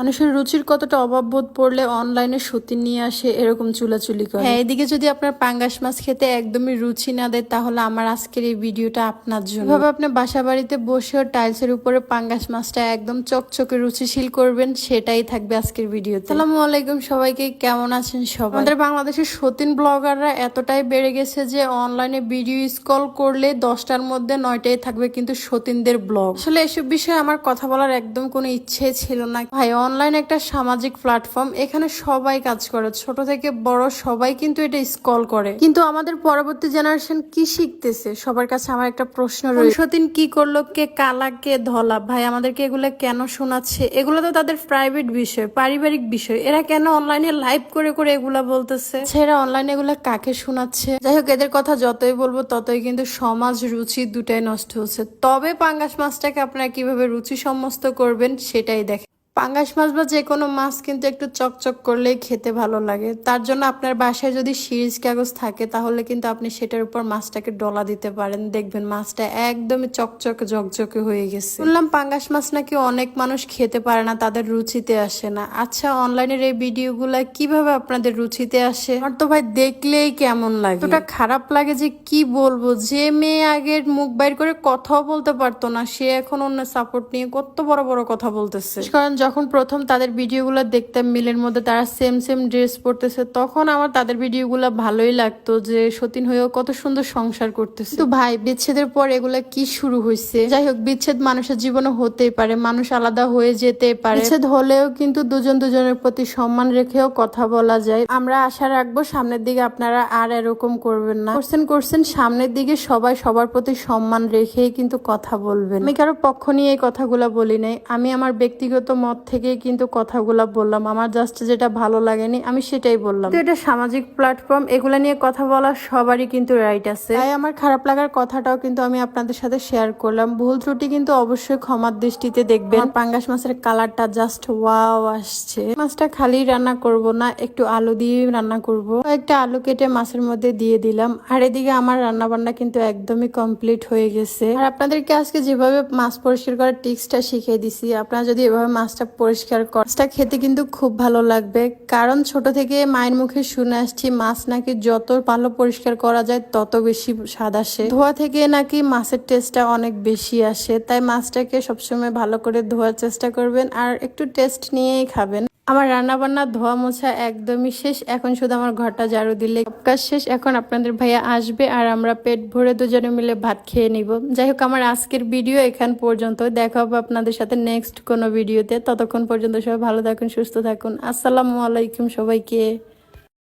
মানুষের রুচির কতটা অভাব বোধ পড়লে অনলাইনে সত্যি নিয়ে আসে এরকম চুলাচুলি করে? হ্যাঁ এদিকে যদি আপনার পাঙ্গাস মাছ খেতে একদমই রুচি না দেয় তাহলে আমার আজকের এই ভিডিওটা আপনার জন্য। এভাবে আপনি বাসা বাড়িতে বসেও টাইলসের উপরে পাঙ্গাস মাছটা একদম চকচকে রুচিশীল করবেন সেটাই থাকবে আজকের ভিডিওতে। আসসালামু আলাইকুম সবাইকে কেমন আছেন সবাই? আমাদের বাংলাদেশের সতীন ব্লগাররা এতটাই বেড়ে গেছে যে অনলাইনে ভিডিও স্কল করলে দশটার মধ্যে নয়টাই থাকবে কিন্তু সতীনদের ব্লগ আসলে এসব বিষয়ে আমার কথা বলার একদম কোনো ইচ্ছে ছিল না। ভাই অনলাইন একটা সামাজিক প্ল্যাটফর্ম এখানে সবাই কাজ করে। ছোট থেকে বড় সবাই কিন্তু এটা স্কল করে। কিন্তু আমাদের পরবর্তী জেনারেশন কি শিখতেছে? সবার কাছে আমার একটা প্রশ্ন রয়েছে সতীন কি করল? কে কালা কে ধলা? ভাই আমাদেরকে এগুলো কেন শোনাচ্ছে? এগুলো তো তাদের প্রাইভেট বিষয় পারিবারিক বিষয়। এরা কেন অনলাইনে লাইভ করে করে এগুলা বলতেছে? ছেড়ে অনলাইনে এগুলা কাকে শোনাচ্ছে? যাই হোক এদের কথা যতই বলব ততই কিন্তু সমাজ রুচি দুটাই নষ্ট হচ্ছে। তবে পাঙ্গাস মাছটাকে আপনারা কীভাবে রুচি সমস্ত করবেন সেটাই দেখেন। পাঙ্গাস মাছ বা যে কোনো মাছ কিন্তু একটু চকচক করলেই খেতে ভালো লাগে। তার জন্য আপনার বাসায় যদি সিরিজ কাগজ থাকে, তাহলে কিন্তু আপনি সেটার উপর মাছটাকে ডলা দিতে পারেন। দেখবেন মাছটা একদমই চকচকে ঝকঝকে হয়ে গেছে। শুনলাম পাঙ্গাস মাছ নাকি অনেক মানুষ খেতে পারে না, তাদের রুচিতে আসে না। আচ্ছা অনলাইনের এই ভিডিওগুলা কীভাবে আপনাদের রুচিতে আসে? আমার তো ভাই দেখলেই কেমন লাগে। ওটা খারাপ লাগে যে কি বলব? যে মেয়ে আগের মুখ বাইর করে কথাও বলতে পারতো না, সে এখন অন্য সাপোর্ট নিয়ে কত বড় বড় কথা বলতেছে। কারণ যখন প্রথম তাদের ভিডিওগুলো দেখতাম মিলের মধ্যে, তারা সেম সেম ড্রেস পরতেছে, তখন আমার তাদের ভিডিওগুলো ভালোই লাগতো যে সতীন হয়েও কত সুন্দর সংসার করতেছে। কিন্তু ভাই, বিচ্ছেদের পর এগুলা কি শুরু হয়েছে যাই হোক, বিচ্ছেদ মানুষের জীবনে হতেই পারে, মানুষ আলাদা হয়ে যেতে পারে। বিচ্ছেদ হলেও কিন্তু দুজন দুজনের প্রতি সম্মান রেখেও কথা বলা যায়। আমরা আশা রাখব সামনের দিকে আপনারা আর এরকম করবেন না। করছেন করছেন, সামনের দিকে সবাই সবার প্রতি সম্মান রেখেই কিন্তু কথা বলবেন। আমি কারও পক্ষ নিয়ে এই কথাগুলো বলি নাই। আমি আমার ব্যক্তিগত মত থেকে কিন্তু কথাগুলো বললাম। আমার জাস্ট যেটা ভালো লাগেনি আমি সেটাই বললাম। তো এটা সামাজিক প্ল্যাটফর্ম এগুলা নিয়ে কথা বলা সবারই কিন্তু রাইট আছে। তাই আমার খারাপ লাগার কথাটাও কিন্তু আমি আপনাদের সাথে শেয়ার করলাম। ভুল ত্রুটি কিন্তু অবশ্যই ক্ষমার দৃষ্টিতে দেখবেন। পাঙ্গাস মাছের কালারটা জাস্ট ওয়াও আসছে। মাছটা খালি রান্না করব না একটু আলু দিয়ে রান্না করব। একটা আলু কেটে মাছের মধ্যে দিয়ে দিলাম। আর এদিকে আমার রান্না বান্না কিন্তু একদমই কমপ্লিট হয়ে গেছে। আর আপনাদেরকে আজকে যেভাবে মাছ পরিষ্কার করার টিক্সটা শিখিয়ে দিছি আপনারা যদি এভাবে মাছটা পরিষ্কার কর। মাছটা খেতে কিন্তু খুব ভালো লাগবে। কারণ ছোট থেকে মায়ের মুখে শুনে আসছি, মাছ নাকি যত ভালো পরিষ্কার করা যায় তত বেশি স্বাদ আসে। ধোয়া থেকে নাকি মাছের টেস্টটা অনেক বেশি আসে, তাই মাছটাকে সবসময় ভালো করে ধোয়ার চেষ্টা করবেন আর একটু টেস্ট নিয়েই খাবেন। আমার রান্নাবান্না, ধোয়া মোছা একদমই শেষ। এখন শুধু আমার ঘরটা ঝাড়ু দিলে কাজ শেষ। এখন আপনাদের ভাইয়া আসবে আর আমরা পেট ভরে দুজনে মিলে ভাত খেয়ে নিব। যাই হোক, আমার আজকের ভিডিও এখান পর্যন্ত। দেখা হবে আপনাদের সাথে নেক্সট কোনো ভিডিওতে। ততক্ষণ পর্যন্ত সবাই ভালো থাকুন, সুস্থ থাকুন। আসসালামু আলাইকুম সবাইকে।